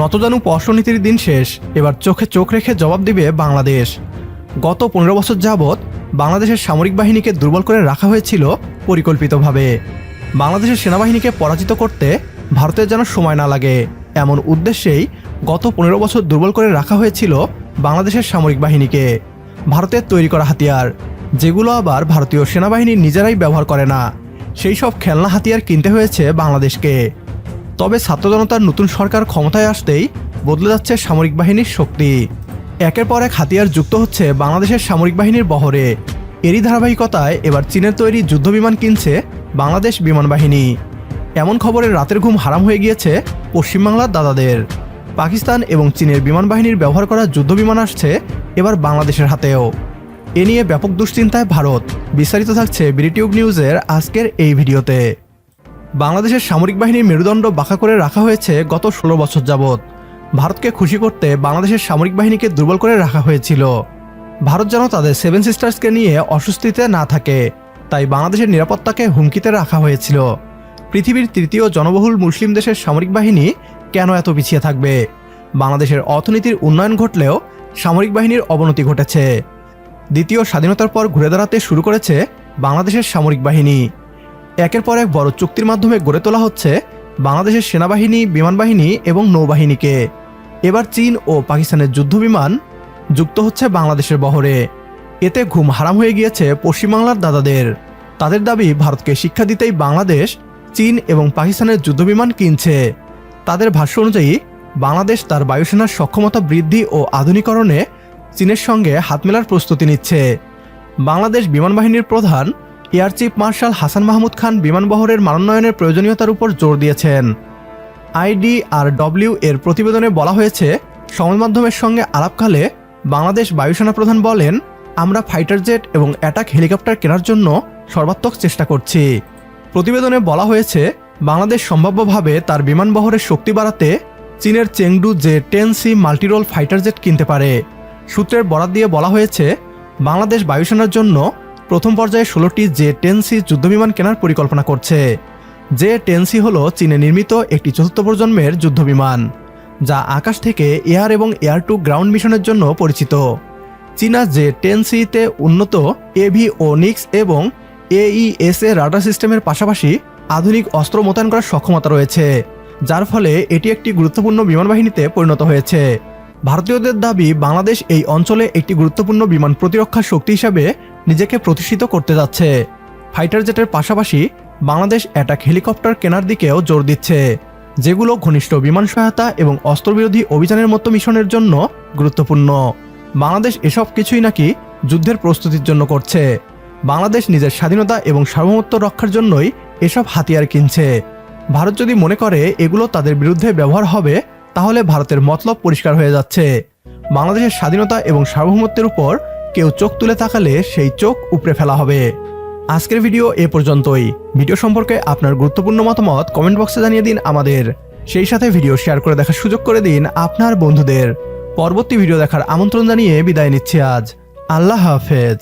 নতজানু পরশনীতির দিন শেষ, এবার চোখে চোখ রেখে জবাব দিবে বাংলাদেশ। গত পনেরো বছর যাবৎ বাংলাদেশের সামরিক বাহিনীকে দুর্বল করে রাখা হয়েছিল পরিকল্পিতভাবে। বাংলাদেশের সেনাবাহিনীকে পরাজিত করতে ভারতের যেন সময় না লাগে, এমন উদ্দেশ্যেই গত পনেরো বছর দুর্বল করে রাখা হয়েছিল বাংলাদেশের সামরিক বাহিনীকে। ভারতের তৈরি করা হাতিয়ার, যেগুলো আবার ভারতীয় সেনাবাহিনী নিজেরাই ব্যবহার করে না। সেই সব খেলনা হাতিয়ার কিনতে হয়েছে বাংলাদেশকে। তবে ছাত্র জনতার নতুন সরকার ক্ষমতায় আসতেই বদলে যাচ্ছে সামরিক বাহিনীর শক্তি। একের পর এক হাতিয়ার যুক্ত হচ্ছে বাংলাদেশের সামরিক বাহিনীর বহরে। এরই ধারাবাহিকতায় এবার চীনের তৈরি যুদ্ধবিমান কিনছে বাংলাদেশ বিমান বাহিনী। এমন খবরে রাতের ঘুম হারাম হয়ে গিয়েছে পশ্চিমবাংলার দাদাদের। পাকিস্তান এবং চীনের বিমান বাহিনীর ব্যবহার করা যুদ্ধবিমান আসছে এবার বাংলাদেশের হাতেও। এ নিয়ে ব্যাপক দুশ্চিন্তায় ভারত। বিস্তারিত থাকছে ব্রিটিউব নিউজের আজকের এই ভিডিওতে। বাংলাদেশের সামরিক বাহিনীর মেরুদণ্ড বাঁকা করে রাখা হয়েছে গত ষোলো বছর যাবৎ। ভারতকে খুশি করতে বাংলাদেশের সামরিক বাহিনীকে দুর্বল করে রাখা হয়েছিল। ভারত যেন তাদের সেভেন সিস্টার্সকে নিয়ে অস্বস্তিতে না থাকে, তাই বাংলাদেশের নিরাপত্তাকে হুমকিতে রাখা হয়েছিল। পৃথিবীর তৃতীয় জনবহুল মুসলিম দেশের সামরিক বাহিনী কেন এত পিছিয়ে থাকবে? বাংলাদেশের অর্থনীতির উন্নয়ন ঘটলেও সামরিক বাহিনীর অবনতি ঘটেছে। দ্বিতীয় স্বাধীনতার পর ঘুরে দাঁড়াতে শুরু করেছে বাংলাদেশের সামরিক বাহিনী। একের পর এক বড় চুক্তির মাধ্যমে গড়ে তোলা হচ্ছে বাংলাদেশের সেনাবাহিনী বিমান বাহিনী এবং নৌবাহিনীকে। এবার চীন ও পাকিস্তানের যুদ্ধবিমান যুক্ত হচ্ছে বাংলাদেশের বহরে। এতে ঘুম হারাম হয়ে গিয়েছে পশ্চিমবাংলার দাদাদের। তাদের দাবি, ভারতকে শিক্ষা দিতেই বাংলাদেশ চীন এবং পাকিস্তানের যুদ্ধবিমান কিনছে। তাদের ভাষ্য অনুযায়ী, বাংলাদেশ তার বায়ুসেনার সক্ষমতা বৃদ্ধি ও আধুনিকরণে চীনের সঙ্গে হাত মেলার প্রস্তুতি নিচ্ছে। বাংলাদেশ বিমান বাহিনীর প্রধান air chief marshal Hasan Mahmud Khan বিমানবহরের মানোন্নয়নের প্রয়োজনীয়তার উপর জোর দিয়েছেন। আইডিআরডব্লিউ এর প্রতিবেদনে বলা হয়েছে, সংবাদ মাধ্যমের সঙ্গে আলাপকালে বাংলাদেশ বায়ুসেনা প্রধান বলেন, আমরা ফাইটার জেট এবং অ্যাটাক হেলিকপ্টার কেনার জন্য সর্বাত্মক চেষ্টা করছি। প্রতিবেদনে বলা হয়েছে, বাংলাদেশ সম্ভাব্যভাবে তার বিমানবহরের শক্তি বাড়াতে চীনের Chengdu J ten C multirole fighter jet কিনতে পারে। সূত্রের বরাত দিয়ে বলা হয়েছে, বাংলাদেশ বায়ুসেনার জন্য প্রথম পর্যায়ে ষোলোটি জে টেন সি যুদ্ধবিমান কেনার পরিকল্পনা করছে। জে টেন সি হল চীনে নির্মিত একটি চতুর্থ প্রজন্মের যুদ্ধবিমান, যা আকাশ থেকে এয়ার এবং এয়ার টু গ্রাউন্ড মিশনের জন্য পরিচিত। চীনা জে টেন সিতে উন্নত এভিওনিক্স এবং এইএসএ রাডার সিস্টেমের পাশাপাশি আধুনিক অস্ত্র মোতায়েন করার সক্ষমতা রয়েছে, যার ফলে এটি একটি গুরুত্বপূর্ণ বিমান বাহিনীতে পরিণত হয়েছে। ভারতীয়দের দাবি, বাংলাদেশ এই অঞ্চলে একটি গুরুত্বপূর্ণ বিমান প্রতিরক্ষা শক্তি হিসাবে নিজেকে প্রতিষ্ঠিত করতে যাচ্ছে। ফাইটার জেটের পাশাপাশি বাংলাদেশ অ্যাটাক হেলিকপ্টার কেনার দিকেও জোর দিচ্ছে, যেগুলো ঘনিষ্ঠ বিমান সহায়তা এবং অস্ত্রবিরোধী অভিযানের মতো মিশনের জন্য গুরুত্বপূর্ণ। বাংলাদেশ এসব কিছুই নাকি যুদ্ধের প্রস্তুতির জন্য করছে। বাংলাদেশ নিজের স্বাধীনতা এবং সার্বভৌমত্ব রক্ষার জন্যই এসব হাতিয়ার কিনছে। ভারত যদি মনে করে এগুলো তাদের বিরুদ্ধে ব্যবহার হবে, তাহলে ভারতের মতলব পরিষ্কার হয়ে যাচ্ছে। বাংলাদেশের স্বাধীনতা এবং সার্বভৌমত্বের উপর কেউ চোখ তুলে তাকালে সেই চোখ উপড়ে ফেলা হবে। আজকের ভিডিও এ পর্যন্তই। ভিডিও সম্পর্কে আপনার গুরুত্বপূর্ণ মতামত কমেন্ট বক্সে জানিয়ে দিন আমাদের। সেই সাথে ভিডিও শেয়ার করে দেখার সুযোগ করে দিন আপনার বন্ধুদের। পরবর্তী ভিডিও দেখার আমন্ত্রণ জানিয়ে বিদায় নিচ্ছি আজ। আল্লাহ হাফেজ।